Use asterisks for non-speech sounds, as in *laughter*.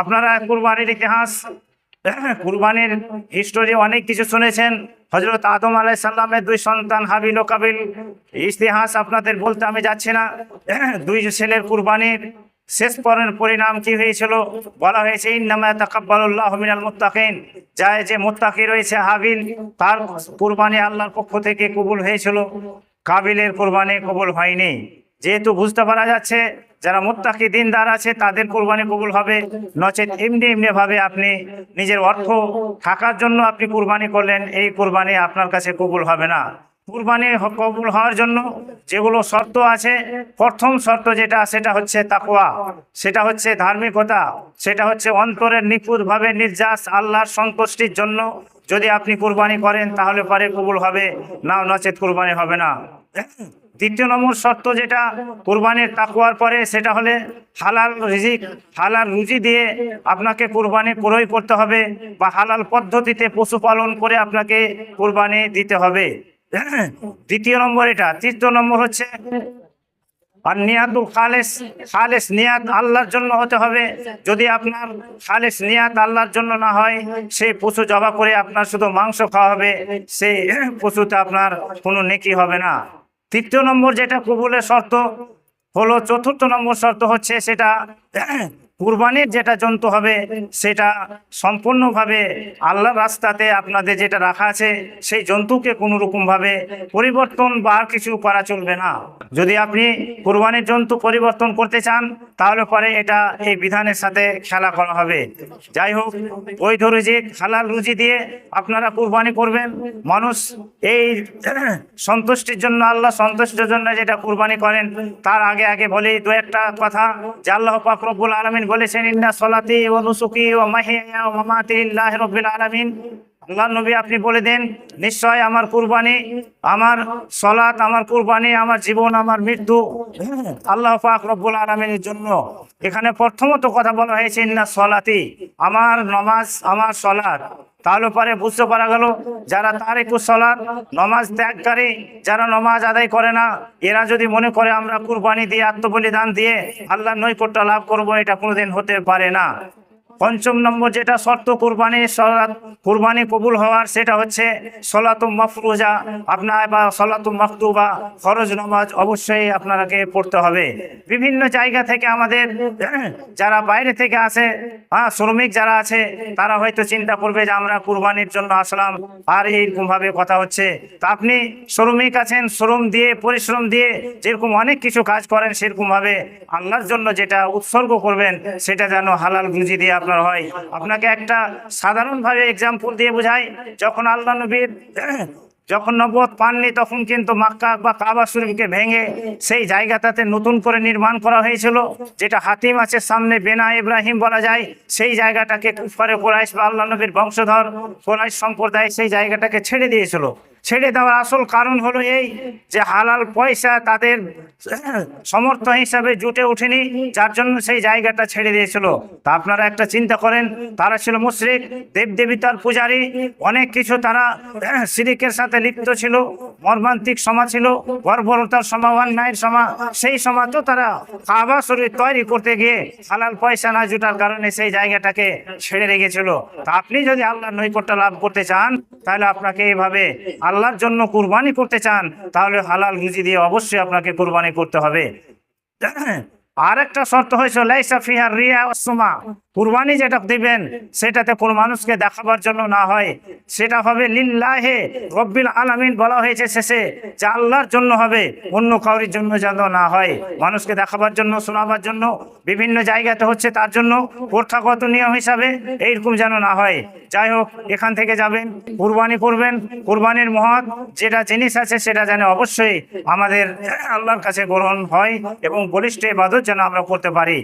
আপনারা কুরবানির ইতিহাস, কুরবানির হিস্টোরি অনেক কিছু শুনেছেন। হজরত আদম আলাই সাল্লামের দুই সন্তান হাবিল ও কাবিল ইতিহাস আপনাদের বলতে আমি যাচ্ছি না। দুই ছেলের কুরবানির শেষ পরের পরিণাম কি হয়েছিল? বলা হয়েছে, ইন্নামা তাকাব্বালুল্লাহ মিনাল মুত্তাকিন। যায় যে মুত্তাকি রয়েছে হাবিল তার কুরবানি আল্লাহর পক্ষ থেকে কবুল হয়েছিল। কাবিলের কোরবানি কবুল হয়নি। যেহেতু বুঝতে পারা যাচ্ছে, যারা মোত্তাকি দিনদার আছে, তাদের কোরবানি কবুল হবে। নচেত এমনি এমনি ভাবে আপনি নিজের অর্থ থাকার জন্য আপনি কোরবানি করলেন, এই কোরবানি আপনার কাছে কবুল হবে না। কুরবানি কবুল হওয়ার জন্য যেগুলো শর্ত আছে, প্রথম শর্ত যেটা, সেটা হচ্ছে তাকওয়া। সেটা হচ্ছে ধার্মিকতা। সেটা হচ্ছে অন্তরের নিখুঁতভাবে নির্যাস, আল্লাহর সন্তুষ্টির জন্য যদি আপনি কুরবানি করেন, তাহলে পরে কবুল হবে, না নচেত কুরবানি হবে না। দ্বিতীয় নম্বর শর্ত যেটা, কোরবানির তাকুয়ার পরে সেটা হলে হালাল রিজিক, হালাল রুজি দিয়ে আপনাকে কুরবানি ক্রয় করতে হবে বা হালাল পদ্ধতিতে পশুপালন করে আপনাকে কোরবানি দিতে হবে। দ্বিতীয় নম্বর এটা। তৃতীয় নম্বর হচ্ছে আর নিয়াতুল খালেস খালেস নিয়াত আল্লাহর জন্য হতে হবে। যদি আপনার খালেস নিয়াত আল্লাহর জন্য না হয় সেই পশু জবা করে আপনার শুধু মাংস খাওয়া হবে সেই পশুতে আপনার কোনো নেকি হবে না। তৃতীয় নম্বর যেটা কবুলের শর্ত হলো চতুর্থ নম্বর শর্ত হচ্ছে সেটা কুরবানির যেটা জন্তু হবে, সেটা সম্পূর্ণভাবে আল্লাহর রাস্তাতে আপনাদের যেটা রাখা আছে, সেই জন্তুকে কোনো রকমভাবে পরিবর্তন বা কিছু করা চলবে না। যদি আপনি কুরবানির জন্তু পরিবর্তন করতে চান তাহলে পরে এটা এই বিধানের সাথে খেলা করা হবে। যাই হোক বৈধ রুজি হালাল রুজি দিয়ে আপনারা কুরবানি করবেন, মানুষ এই *clears throat* সন্তুষ্টির জন্য, আল্লাহ সন্তুষ্টির জন্য যেটা কুরবানি করেন, তার আগে আগে বলি দু একটা কথা যে আল্লাহ পাক রব্বুল আলামিন বলেছেন, ইন্না সলাতি ও নুসুকি ও মাহিয়া ও মামাতি রব্বিল আলামিন। আল্লাহ নবী আপনি বলে দেন, নিশ্চয় আমার কুরবানি, আমার সলাত, আমার কুরবানি, আমার জীবন, আমার মৃত্যু, আল্লাহ পাক রব্বুল আলমিনের জন্য। এখানে প্রথমত কথা বলা হয়েছে, ইন্না সলাতি, আমার নমাজ, আমার সলাত। তাহলে পরে বুঝতে পারা গেল, যারা তার একটু সলাৎ নমাজ ত্যাগকারী, যারা নমাজ আদায় করে না, এরা যদি মনে করে আমরা কুরবানি দিয়ে, আত্মবলিদান দিয়ে আল্লাহর নৈকট্য লাভ করব, এটা কোনোদিন হতে পারে না। পঞ্চম নম্বর যেটা শর্ত কুরবানি সলাত কুরবানি কবুল হওয়ার, সেটা হচ্ছে সলাতু মফরুজা। আপনার বা সলাতু মকতুবা, ফরজ নামাজ অবশ্যই আপনাকে পড়তে হবে। বিভিন্ন জায়গা থেকে আমাদের *clears throat* যারা বাইরে থেকে আসে হ্যাঁ শ্রমিক যারা আছে, তারা হয়তো চিন্তা করবে যে আমরা কুরবানির জন্য আসলাম, আর এইরকম ভাবে কথা হচ্ছে। তা আপনি শ্রমিক আছেন, শ্রম দিয়ে, পরিশ্রম দিয়ে যেরকম অনেক কিছু কাজ করেন সেরকমভাবে আল্লাহর জন্য যেটা উৎসর্গ করবেন, সেটা যেন হালাল রুজি দিয়ে আপনার হয়। আপনাকে একটা সাধারণভাবে এক্সাম্পল দিয়ে বোঝাই, যখন আল্লাহ নবীর, যখন নবদ পাননি, তখন কিন্তু মাক্কা বা কাবা শরীফকে ভেঙে সেই জায়গাটাতে নতুন করে নির্মাণ করা হয়েছিল, যেটা হাতিম আছে সামনে বেনা ইব্রাহিম বলা যায়। সেই জায়গাটাকে কুফারে কোরাইশ বা আল্লাহ নবীর বংশধর কোরাইশ সম্প্রদায় সেই জায়গাটাকে ছেড়ে দিয়েছিল। ছেড়ে দেওয়ার আসল কারণ হলো এই যে হালাল পয়সা তাদের সমর্থ হিসাবে জুটে ওঠেনি, যার জন্য সেই জায়গাটা ছেড়ে দিয়েছিল। তা আপনারা একটা চিন্তা করেন, তারা ছিল মুশরিক দেবদেবিতার পূজারী, অনেক কিছু তারা সিরিকের সাথে লিপ্ত ছিল, মর্মান্তিক সমাজ ছিল বর্বরতার সমা অন্যায়ের সমা সেই সময় তো তারা কাবা শরীর তৈরি করতে গিয়ে হালাল পয়সা না জুটার কারণে সেই জায়গাটাকে ছেড়ে রেখেছিল। তা আপনি যদি আল্লাহর নৈকট্য লাভ করতে চান, তাহলে আপনাকে এইভাবে আল্লাহর জন্য কুরবানি করতে চান তাহলে হালাল রুজি দিয়ে অবশ্যই আপনাকে কুরবানি করতে হবে। আর একটা শর্ত হয়েছে, লাইসা ফিহার রিয়া ওসমা কুরবানি যেটা দিবেন, সেটাতে কোনো মানুষকে দেখাবার জন্য না হয়। সেটা হবে লিল্লাহে রব্বিল আলামিন বলা হয়েছে শেষে, যে আল্লাহর জন্য হবে, অন্য কাউরির জন্য যেন না হয়। মানুষকে দেখাবার জন্য, শোনাবার জন্য, বিভিন্ন জায়গাতে হচ্ছে তার জন্য প্রথাগত নিয়ম হিসাবে এইরকম যেন না হয়। যাই হোক, এখান থেকে যাবেন, কুরবানি করবেন। কুরবানির মহৎ যেটা জিনিস আছে, সেটা যেন অবশ্যই আমাদের আল্লাহর কাছে গ্রহণ হয় এবং বলিষ্ঠ ইবাদত যেন আমরা করতে পারি।